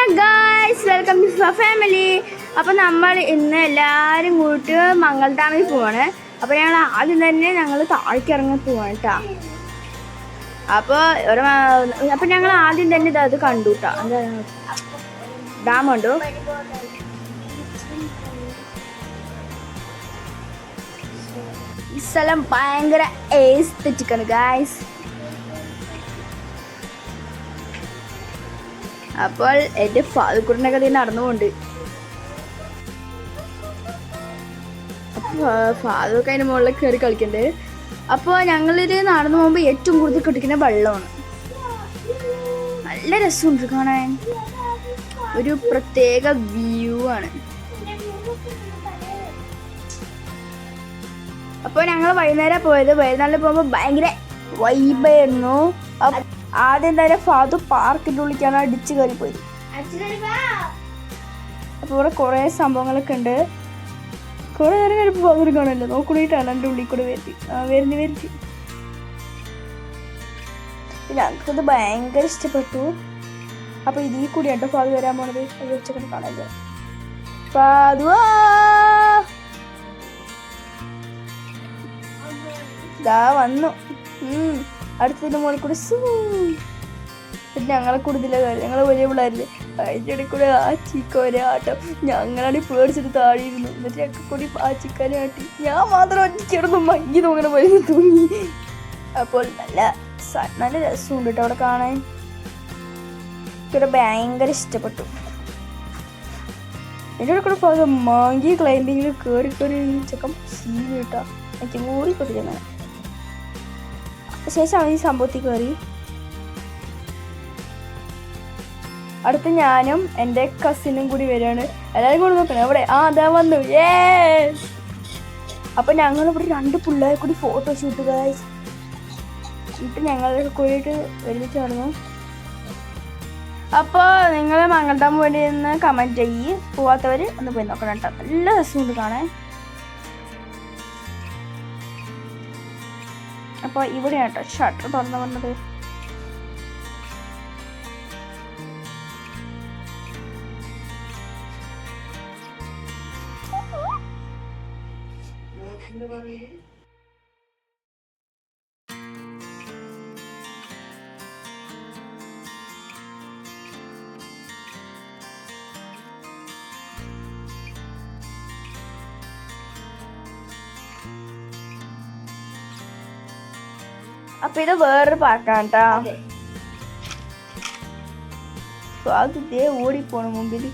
Hello guys welcome to family അപ്പോൾ നമ്മൾ ഇന്ന് എല്ലാവരും കൂട്ട് മംഗൾഡാമിൽ പോവാണ്. അപ്പോൾ ഞങ്ങൾ ആദ്യം തന്നെ ഞങ്ങൾ താഴേക്ക് ഇറങ്ങി പോവാണ് കേട്ടോ അപ്പോൾ ഒരു അപ്പോൾ ഞങ്ങൾ ആദ്യം തന്നെ ഇത് അത് കണ്ടു കേട്ടോ എന്താ ഡാമുണ്ടോ ഈ സ്ഥലം ഭയങ്കര എസ്തെറ്റിക് ആണ് ഗായ്സ് അപ്പോൾ എന്റെ ഫാദുക്കുറിന്റെ കഥ നടന്നുകൊണ്ട് ഫാദൊക്കെ അതിന് മുകളിൽ കയറി കളിക്കണ്ടേ. അപ്പോൾ ഞങ്ങളിത് നടന്നു പോകുമ്പോൾ ഏറ്റവും കൂടുതൽ കിട്ടിക്കുന്ന വെള്ളമാണ്. നല്ല രസമുണ്ട് കാണാൻ. ഒരു പ്രത്യേക വ്യൂ ആണ്. അപ്പോൾ ഞങ്ങൾ വൈകുന്നേരം പോയത്. വൈകുന്നേരം പോകുമ്പോൾ ഭയങ്കര വൈബായിരുന്നു ആദ്യം തന്നെ ഫാദു പാർക്കിന്റെ ഉള്ളിലേക്കാണ് അടിച്ചു കയറി പോയത് അപ്പോൾ ഇവിടെ കുറേ സംഭവങ്ങളൊക്കെ ഉണ്ട്. കുറേ നേരം കഴിയുമ്പോൾ ഫാദർ കാണുമല്ലോ. നോക്കണിട്ടാണ് എന്റെ ഉള്ളിൽ കൂടെ വരുത്തി. വരുന്ന വരുത്തി ഞങ്ങൾക്കത് ഭയങ്കര ഇഷ്ടപ്പെട്ടു. അപ്പോൾ ഇതിൽ കൂടിയാണ് ഫാദു വരാൻ പോണത്. അത് ഉച്ചക്കണ ഫാദു ഫാദുവാ ദാ വന്നു. ഉം. മോളിൽ കൂടെ സൂ. ഞങ്ങളെ കൂടുതല കാര്യം ഞങ്ങളെ വലിയ പിള്ളേരില്ലേ? അതിന്റെ ഇടയിൽ കൂടെ ആ ചീക്കോരെ ആട്ടം. ഞങ്ങളാണ് പേടിച്ചിട്ട് താഴെയിരുന്നു എന്നിട്ട് ഞങ്ങൾക്ക് കൂടി ആ ചിക്കാനെ ആട്ടി. ഞാൻ മാത്രം ഒറ്റയ്ക്കിടന്നു മങ്ങി തോന്നണ പോലെ തൂങ്ങി. അപ്പോൾ നല്ല നല്ല രസമുണ്ട് കേട്ടോ അവിടെ കാണാൻ. എനിക്കിവിടെ ഭയങ്കര ഇഷ്ടപ്പെട്ടു. എന്റെ കൂടെ കൂടെ മാങ്കി ക്ലൈമ്പിങ്ങിൽ കയറി കയറി ചെക്കം സീ കേട്ടോ എനിക്ക് മൂറി കൊട്ടിരുന്നത് ശേഷം അവൻ ഈ സംഭവത്തിൽ കയറി. അടുത്ത് ഞാനും എന്റെ കസിനും കൂടി വരികയാണ്. എല്ലാവരും കൂടി നോക്കണേ. അവിടെ ആ അതാ വന്നു. ഏ അപ്പൊ ഞങ്ങൾ ഇവിടെ രണ്ട് പിള്ളേരെ കൂടി ഫോട്ടോ ഷൂട്ട് ഗായ്സ് എന്നിട്ട് ഞങ്ങളൊക്കെ കൂടിയിട്ട് ഒരുമിച്ച് നടന്നു. അപ്പോൾ നിങ്ങൾ വേണ്ടി നിന്ന് കമന്റ് ചെയ്യ്. പോവാത്തവർ ഒന്ന് പോയി നോക്കണം കേട്ടോ. നല്ല രസമുണ്ട് കാണാൻ. അപ്പോൾ ഇവിടെയാണ് കേട്ടോ ഷട്ടർ തുറന്നു വന്നത്. അപ്പൊ ഇത് വേറൊരു പാർക്കാണ് കേട്ടോ അത് ഇതേ ഓടിപ്പോണ മുമ്പിൽ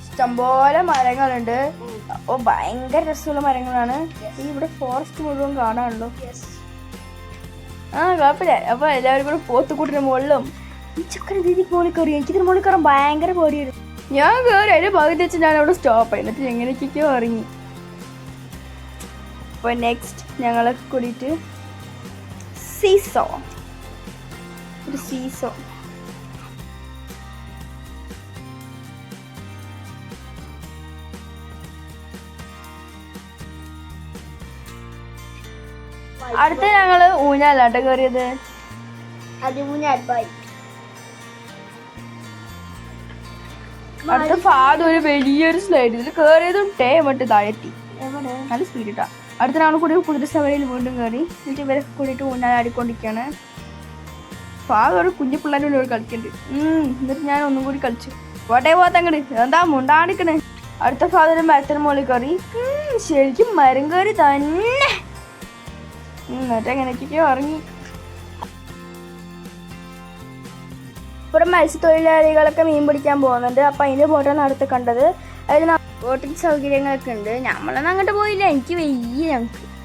ഇഷ്ടംപോലെ മരങ്ങളുണ്ട്. അപ്പൊ ഭയങ്കര രസമുള്ള മരങ്ങളാണ്. ഈ ഇവിടെ ഫോറസ്റ്റ് മുഴുവൻ കാണാനുള്ളൂ ആ കുഴപ്പമില്ല. അപ്പൊ എല്ലാവരും കൂടെ പോത്തുകൂട്ടിന് മുകളിലും ഈ ചക്കര രീതിക്ക് മോളിൽ കയറി. എനിക്ക് ഇതിന് മുകളിൽ കയറാൻ ഭയങ്കര പേടിയായിരുന്നു. ഞാൻ കയറി അതിന്റെ പകുതി വെച്ച് ഞാൻ അവിടെ സ്റ്റോപ്പ് ആയി. എന്നിട്ട് എങ്ങനെയൊക്കെയോ ഇറങ്ങി. അപ്പോൾ നെക്സ്റ്റ് ഞങ്ങളെ കൂടിയിട്ട് സീസോ ഒരു സീസോ അടുത്ത ഞങ്ങൾ ഊഞ്ഞാലാട്ടോ കയറിയത്? അടുത്ത ഫാദ് ഒരു വലിയൊരു സ്ലൈഡ് ഇതിൽ കയറിയതും ടേ മട്ട് താഴെത്തി. നല്ല സ്പീഡ് ഇട്ടാ അടുത്ത ഞങ്ങൾ കൂടി കുതിരസവരയിൽ വീണ്ടും കയറി എന്നിട്ട് ഇവരൊക്കെ കൂടിയിട്ട് ഊഞ്ഞാലാടിക്കൊണ്ടിരിക്കുകയാണ് ഫാദ് ഒരു കുഞ്ഞു പിള്ളേരുടെ കളിക്കുന്നുണ്ട് ഉം, എന്നിട്ട് ഞാൻ ഒന്നും കൂടി കളിച്ചു. പോട്ടെ പോത്തങ്ങട് എന്താ മുണ്ടാടിക്കണേ അടുത്ത ഫാദർ മരത്തിന് മുകളിൽ കയറി ശരിക്കും മരം കയറി തന്നെ. എന്നിട്ട് എങ്ങനെയൊക്കെയോ ഇറങ്ങി. ഇവിടെ മത്സ്യത്തൊഴിലാളികളൊക്കെ മീൻ പിടിക്കാൻ പോകുന്നുണ്ട്. അപ്പം അതിന്റെ ബോട്ടാണ് അടുത്ത് കണ്ടത്. അതിൽ ബോട്ടിംഗ് സൗകര്യങ്ങളൊക്കെ ഉണ്ട്. നമ്മളൊന്നും അങ്ങോട്ട് പോയില്ല. എനിക്ക് വലിയ ഞങ്ങൾക്ക്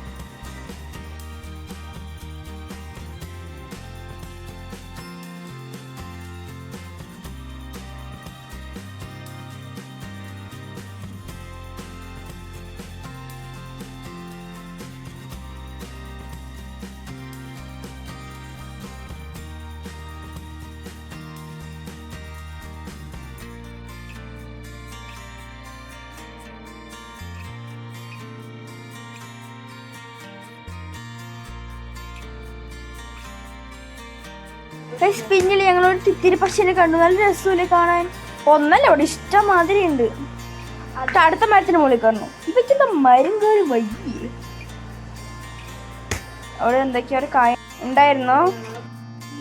ഗൈസ് പിന്നിൽ ഞങ്ങളൊരു തിത്തിരി പക്ഷിനെ കണ്ടു. നല്ല രസമില്ലേ കാണാൻ? ഒന്നല്ല അവിടെ ഇഷ്ടം മാതിരി ഉണ്ട് അടുത്ത മരത്തിന് മുകളിൽ കയറണം ഇവയ്ക്കെന്താ മരം കയറി വയ്യേ. അവിടെ എന്തൊക്കെയോ കായ ഉണ്ടായിരുന്നോ?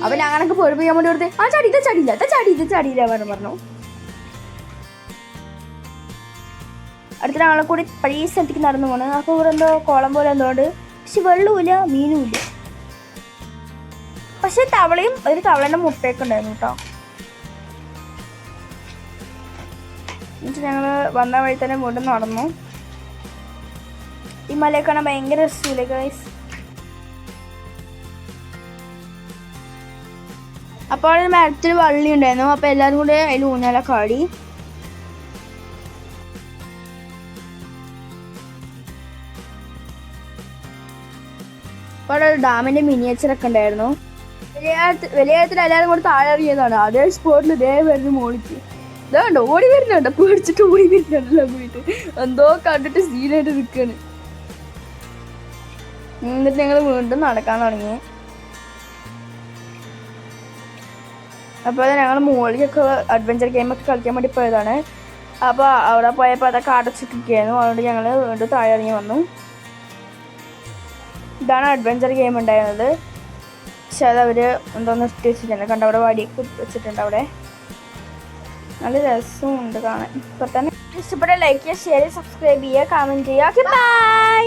അവൻ അങ്ങനൊക്കെ പൊരുപ്പിക്കാൻ വേണ്ടി വെറുതെ ആ ചടി ഇത് ചടിയില്ല ഇത് ചടി ഇത് ചടിയില്ല പറഞ്ഞു പറഞ്ഞു. അടുത്ത ആളെ കൂടി പഴയ സ്ഥലത്തേക്ക് നടന്നു പോണ്. അപ്പോൾ ഇവിടെ എന്തോ കുളം പോലെ എന്തോണ്ട് പക്ഷെ വെള്ളമില്ല മീനുമില്ല. പക്ഷെ തവളയും ഒരു തവളന്റെ മുട്ടയൊക്കെ ഉണ്ടായിരുന്നു കേട്ടോ എന്നിട്ട് ഞങ്ങൾ വന്ന വഴി തന്നെ വീണ്ടും നടന്നു. ഈ മലയൊക്കെ കാണാൻ ഭയങ്കര രസമില്ലേ ഗൈസ് അപ്പോൾ അവിടെ മരത്തിൽ വള്ളി ഉണ്ടായിരുന്നു. അപ്പോൾ എല്ലാവരും കൂടെ അതിൽ ഊഞ്ഞാലൊക്കെ കാടി അപ്പോൾ അവിടെ ഒരു ഡാമിന്റെ മിനിയേച്ചറൊക്കെ ഉണ്ടായിരുന്നു. വലിയ വലിയത്തിൽ എല്ലാവരും കൂടെ താഴെ ഇറങ്ങിയതാണ് അതേ സ്പോട്ടിൽ ദേ വരുന്ന മോളിക്ക്. ഇതാണ്ടോ ഓടി വരുന്നുണ്ട് പേടിച്ചിട്ട് ഓടി വരുന്നുണ്ടല്ലോ പോയിട്ട് എന്തോ കണ്ടിട്ട് സീനായിട്ട് നിൽക്കാണ് എന്നിട്ട് ഞങ്ങൾ വീണ്ടും നടക്കാൻ തുടങ്ങി. അപ്പോൾ ഞങ്ങൾ മുകളിലൊക്കെ അഡ്വഞ്ചർ ഗെയിമൊക്കെ കളിക്കാൻ വേണ്ടി പോയതാണ്. അപ്പോൾ അവിടെ പോയപ്പോൾ അതൊക്കെ അടച്ചിട്ടിരിക്കുകയായിരുന്നു അതുകൊണ്ട് ഞങ്ങൾ വീണ്ടും താഴെ ഇറങ്ങി വന്നു. ഇതാണ് അഡ്വഞ്ചർ ഗെയിം ഉണ്ടായിരുന്നത്. പക്ഷെ അത് അവർ എന്തോ നിർത്തി വെച്ചിട്ടുണ്ട് കണ്ട അവിടെ വടിയൊക്കെ വെച്ചിട്ടുണ്ട് അവിടെ. നല്ല രസമുണ്ട് കാണാൻ. ഇപ്പൊ തന്നെ ഇഷ്ടപ്പെട്ട ലൈക്ക് ചെയ്യുക ഷെയർ സബ്സ്ക്രൈബ് ചെയ്യുക കമന്റ് ചെയ്യുക. ബൈ